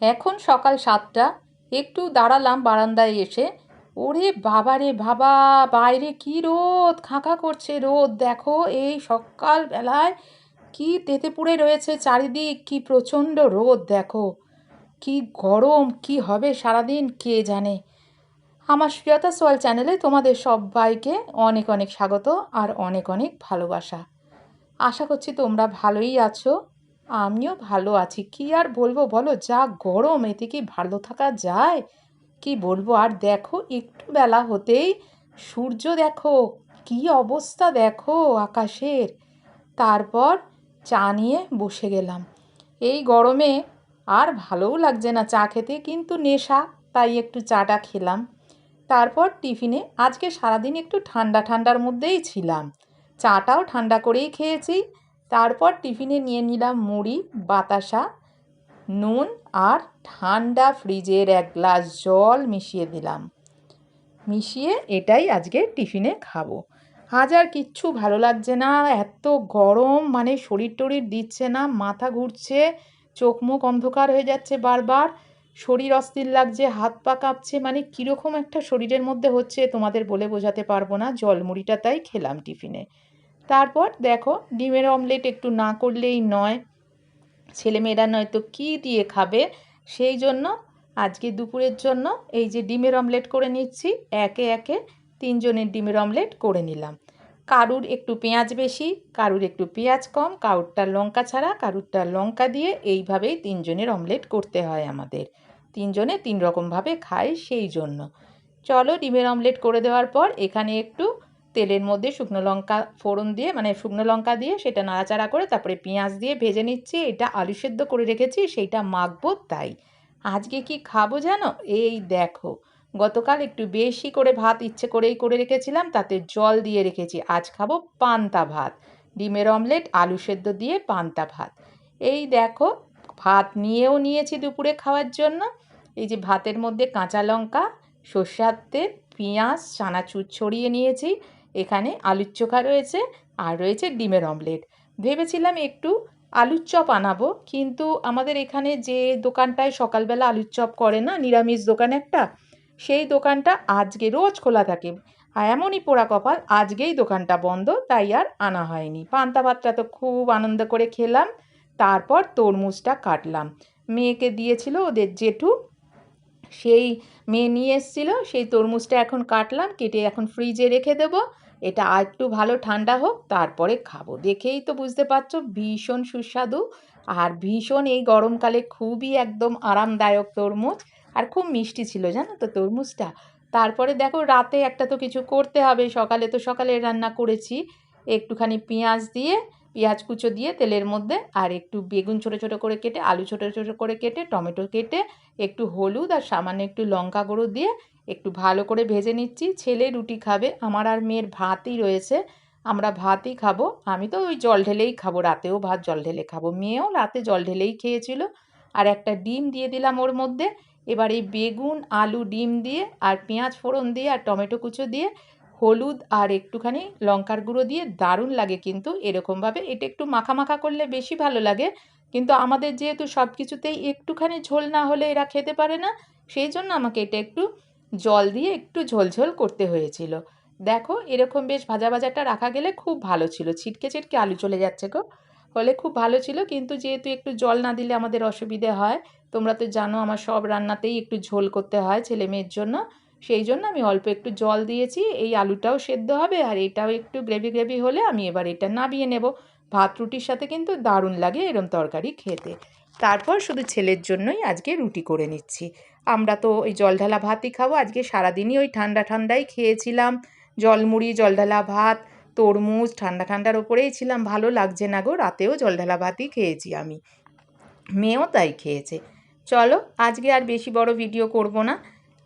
এখন সকাল সাতটা, একটু দাঁড়ালাম বারান্দায় এসে। ওরে বাবা রে বাবা, বাইরে কি রোদ খাঁকা করছে রোদ। দেখো এই সকালবেলায় কি তেতে পুড়ে রয়েছে চারিদিক, কি প্রচণ্ড রোদ, দেখো। কি গরম, কি হবে সারাদিন, কে জানে। আমার সুজাতা সোয়াল চ্যানেলে তোমাদের সবাইকে অনেক অনেক স্বাগত আর অনেক অনেক ভালোবাসা। আশা করছি তোমরা ভালোই আছো। আমিও ভালো আছি। কি আর বলব বলো, যা গরম, এতে কি ভালো থাকা যায়? কি বলব? আর দেখো, একটু বেলা হতেই সূর্য দেখো, কি অবস্থা দেখো আকাশের। তারপর চা নিয়ে বসে গেলাম। এই গরমে আর ভালোও লাগছে না চা খেতে, কিন্তু নেশা, তাই একটু চাটা খেলাম। তারপর টিফিনে, আজকে সারাদিন একটু ঠান্ডা ঠান্ডার মধ্যেই ছিলাম। চাটাও ঠান্ডা করেই খেয়েছি তারপর টিফিনে নিয়ে নিলাম মুড়ি, বাতাসা, নুন আর ঠান্ডা ফ্রিজের এক গ্লাস জল মিশিয়ে দিলাম। মিশিয়ে এটাই আজকে টিফিনে খাব। আজ আর কিচ্ছু ভালো লাগছে না, এত গরম মানে শরীর টরির দিচ্ছে না, মাথা ঘুরছে, চোখ মুখ অন্ধকার হয়ে যাচ্ছে বারবার, শরীর অস্থির লাগছে, হাত পা কাঁপছে মানে কীরকম একটা শরীরের মধ্যে হচ্ছে তোমাদের বলে বোঝাতে পারব না, জলমুড়িটা তাই খেলাম টিফিনে। তারপর দেখো, ডিমের অমলেট একটু না করলেই নয়। ছেলেমেয়েরা নয়তো কী দিয়ে খাবে? সেই জন্য আজকে দুপুরের জন্য এই যে ডিমের অমলেট করে নিচ্ছি, একে একে তিনজনের ডিমের অমলেট করে নিলাম। কারুর একটু পেঁয়াজ বেশি, কারুর একটু পেঁয়াজ কম, কারুরটা লঙ্কা ছাড়া, কারুরটা লঙ্কা দিয়ে এইভাবেই তিনজনের অমলেট করতে হয় আমাদের। তিনজনে তিন রকমভাবে খায় সেই জন্য। চলো ডিমের অমলেট করে দেওয়ার পর এখানে একটু তেলের মধ্যে শুকনো লঙ্কা ফোড়ন দিয়ে মানে শুকনো লঙ্কা দিয়ে সেটা নাড়াচাড়া করে তারপরে পেঁয়াজ দিয়ে ভেজে নিচ্ছি, এটা আলু সেদ্ধ করে রেখেছি সেইটা মাখবো তাই। আজকে কি খাব জানো? এই দেখো, গতকাল একটু বেশি করে ভাত ইচ্ছে করেই করে রেখেছিলাম, তাতে জল দিয়ে রেখেছি। আজ খাব পান্তা ভাত, ডিমের অমলেট, আলু সেদ্ধ দিয়ে পান্তা ভাত। এই দেখো, ভাত নিয়েও নিয়েছি দুপুরে খাওয়ার জন্য। এই যে ভাতের মধ্যে কাঁচা লঙ্কা, সর্ষার তেল, পেঁয়াজ, চানাচুর ছড়িয়ে নিয়েছি। এখানে আলুর চোখা রয়েছে আর রয়েছে ডিমের অমলেট। ভেবেছিলাম একটু আলুর চপ আনাবো, কিন্তু আমাদের এখানে যে দোকানটায় সকালবেলা আলুর চপ করে না, নিরামিষ দোকান একটা, সেই দোকানটা আজকে রোজ খোলা থাকে আর এমনই পোড়া কপাল আজকেই দোকানটা বন্ধ, তাই আর আনা হয়নি। পান্তা ভাতটা তো খুব আনন্দ করে খেলাম, তারপর তরমুজটা কাটলাম। মেয়েকে দিয়েছিল ওদের জেঠু, সেই মেয়ে নিয়ে এসেছিল, সেই তরমুজটা এখন কাটলাম, কেটে এখন ফ্রিজে রেখে দেবো এটা আর একটু ভালো ঠান্ডা হোক, তারপরে খাব। দেখেই তো বুঝতে পারছ, ভীষণ সুস্বাদু। আর ভীষণ এই গরমকালে খুবই একদম আরামদায়ক তরমুজ। আর খুব মিষ্টি ছিল, জানো তো তরমুজটা? তারপরে দেখো, রাতে একটা তো কিছু করতে হবে। সকালে তো সকালে রান্না করেছি। একটুখানি পেঁয়াজ দিয়ে, পেঁয়াজ কুচো দিয়ে তেলের মধ্যে, আর একটু বেগুন ছোটো ছোটো করে কেটে, আলু ছোটো ছোটো করে কেটে, টমেটো কেটে, একটু হলুদ আর সামান্য একটু লঙ্কা গুঁড়ো দিয়ে একটু ভালো করে ভেজে নিচ্ছি। ছেলে রুটি খাবে, আমার আর মেয়ের ভাতই রয়েছে, আমরা ভাতই খাব। আমি তো ওই জল ঢেলেই খাব, রাতেও ভাত জল ঢেলে খাব। মেয়েও রাতে জল ঢেলেই খেয়েছিল। আর একটা ডিম দিয়ে দিলাম ওর মধ্যে। এবার এই বেগুন, আলু, ডিম দিয়ে, আর পেঁয়াজ ফোড়ন দিয়ে, আর টমেটো কুচো দিয়ে, হলুদ আর একটুখানি লঙ্কার গুঁড়ো দিয়ে দারুণ লাগে কিন্তু। এরকমভাবে এটা একটু মাখা মাখা করলে বেশি ভালো লাগে। কিন্তু আমাদের যেহেতু সব কিছুতেই একটুখানি ঝোল না হলে এরা খেতে পারে না, সেই জন্য আমাকে এটা একটু জল দিয়ে একটু ঝোলঝোল করতে হয়েছিল। দেখো, এরকম বেশ ভাজা ভাজাটা রাখা গেলে খুব ভালো ছিল। ছিটকে ছিটকে আলু চলে যাচ্ছে গো। হলে খুব ভালো ছিল, কিন্তু যেহেতু একটু জল না দিলে আমাদের অসুবিধে হয়, তোমরা তো জানো আমার সব রান্নাতেই একটু ঝোল করতে হয় ছেলে মেয়ের জন্য। সেই জন্য আমি অল্প একটু জল দিয়েছি, এই আলুটাও সেদ্ধ হবে আর এটাও একটু গ্রেভি গ্রেভি হলে আমি এবার এটা নাবিয়ে নেব। ভাত রুটির সাথে কিন্তু দারুণ লাগে এরম তরকারি খেতে। তারপর শুধু ছেলের জন্যই আজকে রুটি করে নিচ্ছি। আমরা তো ওই জল ঢালা ভাতই খাব। আজকে সারাদিনই ওই ঠান্ডা ঠান্ডাই খেয়েছিলাম। জলমুড়ি জল ঢালা ভাত, তরমুজ ঠান্ডা ঠান্ডার ওপরেই ছিলাম। ভালো লাগছে না গো, রাতেও জল ঢালা ভাতই খেয়েছি আমি। মেয়েও তাই খেয়েছে। চলো, আজকে আর বেশি বড় ভিডিও করব না।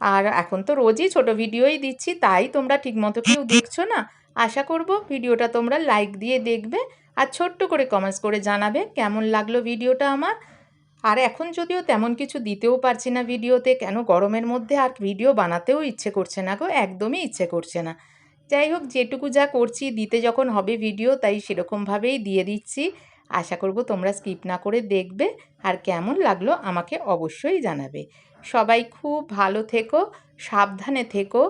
আর এখন তো রোজই ছোট ভিডিওই দিচ্ছি, তাই তোমরা ঠিকমতো কেউ দেখছ না। আশা করব ভিডিওটা তোমরা লাইক দিয়ে দেখবে। আর ছোট্ট করে কমেন্টস করে জানাবে কেমন লাগল ভিডিওটা আমার। আর এখন যদিও তেমন কিছু দিতেও পারছি না ভিডিওতে, কেন গরমের মধ্যে আর ভিডিও বানাতেও ইচ্ছে করছে না গো, একদমই ইচ্ছে করছে না। যাই হোক, যেটুকু যা করছি, দিতে যখন হবে ভিডিও, তাই সেরকমভাবেই দিয়ে দিচ্ছি। আশা করব তোমরা স্কিপ না করে দেখবে, আর কেমন লাগল আমাকে অবশ্যই জানাবে। সবাই খুব ভালো থেকো, সাবধানে থেকো।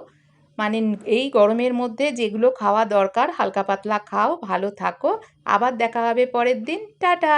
মানে এই গরমের মধ্যে যেগুলো খাওয়া দরকার, হালকা পাতলা খাও, ভালো থাকো। আবার দেখা হবে পরের দিন। টাটা!